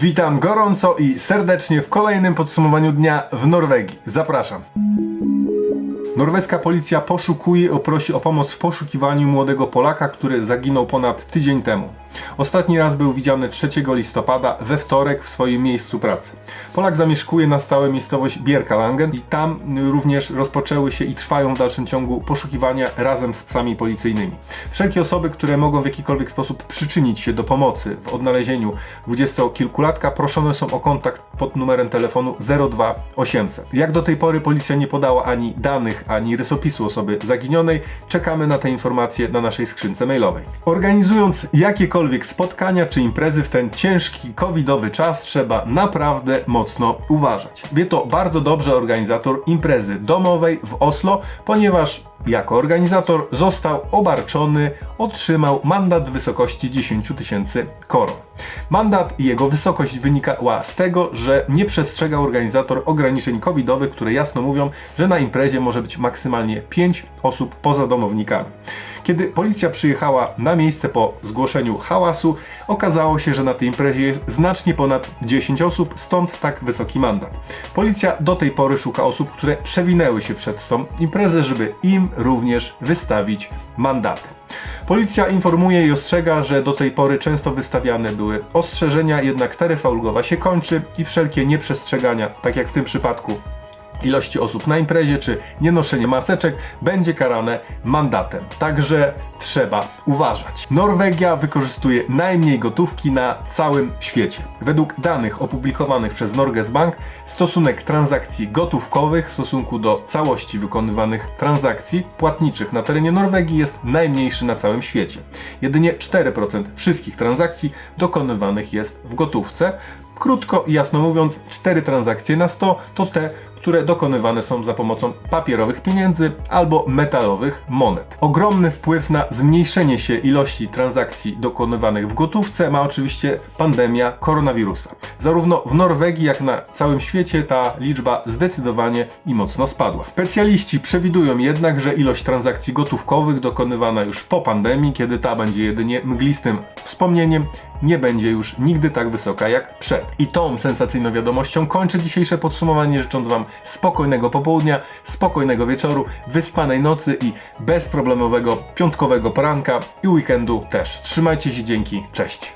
Witam gorąco i serdecznie w kolejnym podsumowaniu dnia w Norwegii. Zapraszam. Norweska policja poszukuje i prosi o pomoc w poszukiwaniu młodego Polaka, który zaginął ponad tydzień temu. Ostatni raz był widziany 3 listopada we wtorek w swoim miejscu pracy. Polak zamieszkuje na stałe miejscowość Bierkalangen i tam również rozpoczęły się i trwają w dalszym ciągu poszukiwania razem z psami policyjnymi. Wszelkie osoby, które mogą w jakikolwiek sposób przyczynić się do pomocy w odnalezieniu dwudziestokilkulatka proszone są o kontakt pod numerem telefonu 02800. Jak do tej pory policja nie podała ani danych, ani rysopisu osoby zaginionej, czekamy na te informacje na naszej skrzynce mailowej. Organizując jakiekolwiek spotkania czy imprezy w ten ciężki covidowy czas trzeba naprawdę mocno uważać. Wie to bardzo dobrze organizator imprezy domowej w Oslo, ponieważ jako organizator został obarczony, otrzymał mandat w wysokości 10 tysięcy koron. Mandat i jego wysokość wynikała z tego, że nie przestrzegał organizator ograniczeń covidowych, które jasno mówią, że na imprezie może być maksymalnie 5 osób poza domownikami. Kiedy policja przyjechała na miejsce po zgłoszeniu hałasu, okazało się, że na tej imprezie jest znacznie ponad 10 osób, stąd tak wysoki mandat. Policja do tej pory szuka osób, które przewinęły się przed tą imprezę, żeby im również wystawić mandaty. Policja informuje i ostrzega, że do tej pory często wystawiane były ostrzeżenia, jednak taryfa ulgowa się kończy i wszelkie nieprzestrzegania, tak jak w tym przypadku ilości osób na imprezie czy nienoszenie maseczek będzie karane mandatem. Także trzeba uważać. Norwegia wykorzystuje najmniej gotówki na całym świecie. Według danych opublikowanych przez Norges Bank stosunek transakcji gotówkowych w stosunku do całości wykonywanych transakcji płatniczych na terenie Norwegii jest najmniejszy na całym świecie. Jedynie 4% wszystkich transakcji dokonywanych jest w gotówce. Krótko i jasno mówiąc, 4 transakcje na 100 to te, które dokonywane są za pomocą papierowych pieniędzy albo metalowych monet. Ogromny wpływ na zmniejszenie się ilości transakcji dokonywanych w gotówce ma oczywiście pandemia koronawirusa. Zarówno w Norwegii, jak na całym świecie ta liczba zdecydowanie i mocno spadła. Specjaliści przewidują jednak, że ilość transakcji gotówkowych dokonywana już po pandemii, kiedy ta będzie jedynie mglistym wspomnieniem, nie będzie już nigdy tak wysoka jak przed. I tą sensacyjną wiadomością kończę dzisiejsze podsumowanie, życząc Wam spokojnego popołudnia, spokojnego wieczoru, wyspanej nocy i bezproblemowego piątkowego poranka i weekendu też. Trzymajcie się, dzięki, cześć!